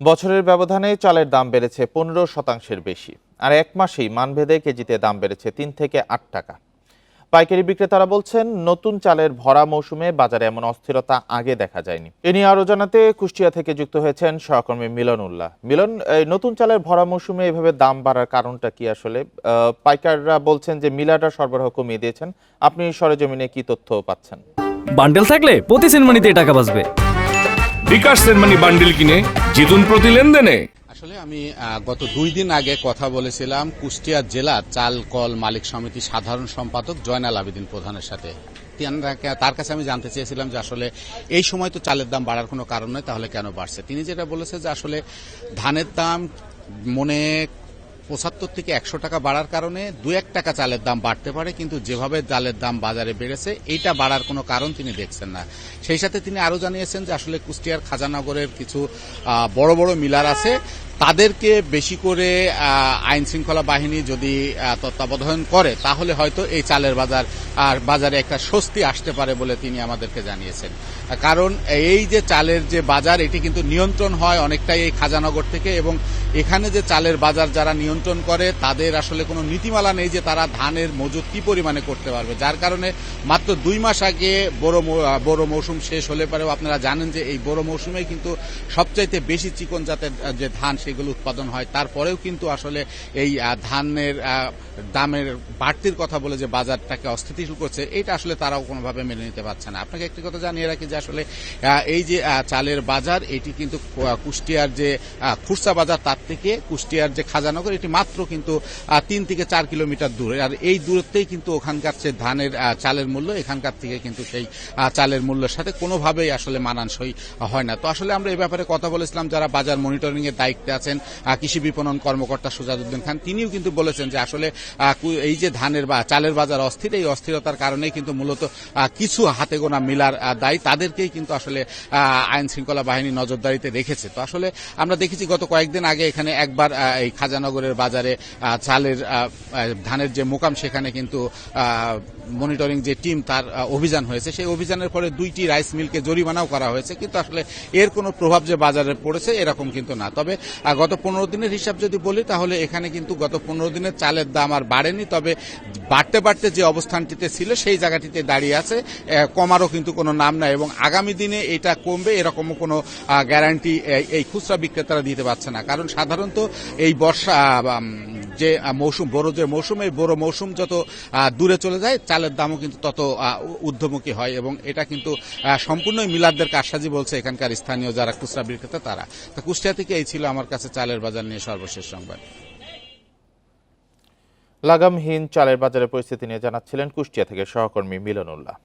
বছরের ব্যবধানে চালের দাম বেড়েছে পনেরো শতাংশের বেশি। আর এক মাসেই মানভেদে কেজিতে দাম বেড়েছে তিন থেকে আট টাকা। পাইকারি বিক্রেতারা বলছেন, নতুন চালের ভরা মৌসুমে বাজারে এমন অস্থিরতা আগে দেখা যায়নি। এ নিয়ে আরও জানাতে কুষ্টিয়া থেকে যুক্ত হয়েছেন সহকর্মী মিলন উল্লাহ মিলন নতুন চালের ভরা মৌসুমে এভাবে দাম বাড়ার কারণটা কি আসলে? পাইকাররা বলছেন যে মিলাররা সরবরাহ কমিয়ে দিয়েছেন। আপনি সরেজমিনে কি তথ্য পাচ্ছেন? বান্ডেল থাকলে প্রতি সিনেমানিতে টাকা বাঁচবে। বিকাশ সেনমানি বান্ডিল কিনে জিতুন প্রতি লেনদেনে। আসলে আমি গত দুই দিন আগে কথা বলেছিলাম, কুষ্টিয়া জেলা চাল কল মালিক সমিতি সাধারণ সম্পাদক জয়নাল আবেদিন প্রধানের সাথে। তার কাছে আমি জানতে চেয়েছিলাম যে আসলে এই সময় তো চালের দাম বাড়ার কোনো কারণ নয় তাহলে কেন বাড়ছে? তিনি যেটা বলেছে যে আসলে ধানের দাম মনে পঁচাত্তর থেকে একশো টাকা বাড়ার কারণে দু এক টাকা চালের দাম বাড়তে পারে, কিন্তু যেভাবে চালের দাম বাজারে বেড়েছে, এইটা বাড়ার কোনো কারণ তিনি দেখছেন না। সেই সাথে তিনি আরও জানিয়েছেন যে আসলে কুষ্টিয়ার খাজানগরের কিছু বড় বড় মিলার আছে। তাদেরকে বেশি করে আইন শৃঙ্খলা বাহিনী যদি তত্ত্বাবধান করে, তাহলে হয়তো এই চালের বাজার, আর বাজারে একটা স্বস্তি আসতে পারে বলে তিনি আমাদেরকে জানিয়েছেন। কারণ এই যে চালের যে বাজার, এটি কিন্তু নিয়ন্ত্রণ হয় অনেকটাই এই খাজানগর থেকে এবং এখানে যে চালের বাজার যারা নিয়ন্ত্রণ করে, তাদের আসলে কোনো নীতিমালা নেই যে তারা ধানের মজুত কি পরিমাণে করতে পারবে। যার কারণে মাত্র দুই মাস আগে বড় বড় মৌসুম শেষ হলে পরেও আপনারা জানেন যে এই বড় মৌসুমে কিন্তু সবচাইতে বেশি চিকন জাতের যে ধান সেগুলো উৎপাদন হয়। তারপরেও কিন্তু আসলে এই ধানের দামের বাড়তির কথা বলে যে বাজারটাকে অস্থিতিশীল করছে, এটা আসলে তারাও কোনোভাবে মেনে নিতে পারছে না। আপনাকে একটি কথা জানিয়ে রাখি যে আসলে এই যে চালের বাজার, এটি কিন্তু কুষ্টিয়ার যে খুরসা বাজার, তার থেকে কুষ্টিয়ার যে খাজানগর, এটি মাত্র কিন্তু তিন থেকে চার কিলোমিটার দূরে। আর এই দূরত্বেই কিন্তু ওখানকার যে ধানের চালের মূল্য, এখানকার থেকে কিন্তু সেই চালের মূল্যের সাথে কোনোভাবেই আসলে মানানসই হয় না। তো আসলে আমরা এই ব্যাপারে কথা বলেছিলাম, যারা বাজার মনিটরিং এর দায়িত্বে আছেন কৃষি বিপণন কর্মকর্তা সুজাদুদ্দিন খান। তিনিও কিন্তু বলেছেন যে আসলে এই যে ধানের বা চালের বাজার অস্থির, এই অস্থিরতার কারণেই কিন্তু মূলত কিছু হাতে গোনা মিলার দায়ী তাদেরকেই কিন্তু আসলে আইন শৃঙ্খলা বাহিনী নজরদারিতে রেখেছে। তো আসলে আমরা দেখেছি গত কয়েকদিন আগে এখানে একবার এই খাজানগরের বাজারে চালের ধানের যে মোকাম, সেখানে কিন্তু মনিটরিং যে টিম তার অভিযান হয়েছে। সেই অভিযানের পরে দুইটি রাইস মিলকে জরিমানাও করা হয়েছে। কিন্তু আসলে এর কোনো প্রভাব যে বাজারে পড়েছে, এরকম কিন্তু না। তবে গত পনেরো দিনের হিসাব যদি বলি, তাহলে এখানে কিন্তু গত পনেরো দিনের চালের দাম আর বাড়েনি, তবে বাড়তে বাড়তে যে অবস্থানটিতে ছিল, সেই জায়গাটিতে দাঁড়িয়ে আছে। কমারও কিন্তু কোনো নাম নাই এবং আগামী দিনে এটা কমবে, এরকমও কোনো গ্যারান্টি এই খুচরা বিক্রেতারা দিতে পারছে না। কারণ সাধারণত এই বর্ষা যে মৌসুম, বড় যে মৌসুম, এই বড় মৌসুম যত দূরে চলে যায়, চালের দামও কিন্তু তত ঊর্ধ্বমুখী হয় এবং এটা কিন্তু সম্পূর্ণই মিলাদদের কারসাজি বলছে এখানকার স্থানীয় যারা খুচরা বিক্রেতা, তারা। তা কুষ্টিয়া থেকে এই ছিল আমার কাছে চালের বাজার নিয়ে সর্বশেষ সংবাদ। লাগামহীন চালের বাজারের পরিস্থিতি নিয়ে জানাচ্ছিলেন কুষ্টিয়া থেকে সহকর্মী মিলন উল্লাহ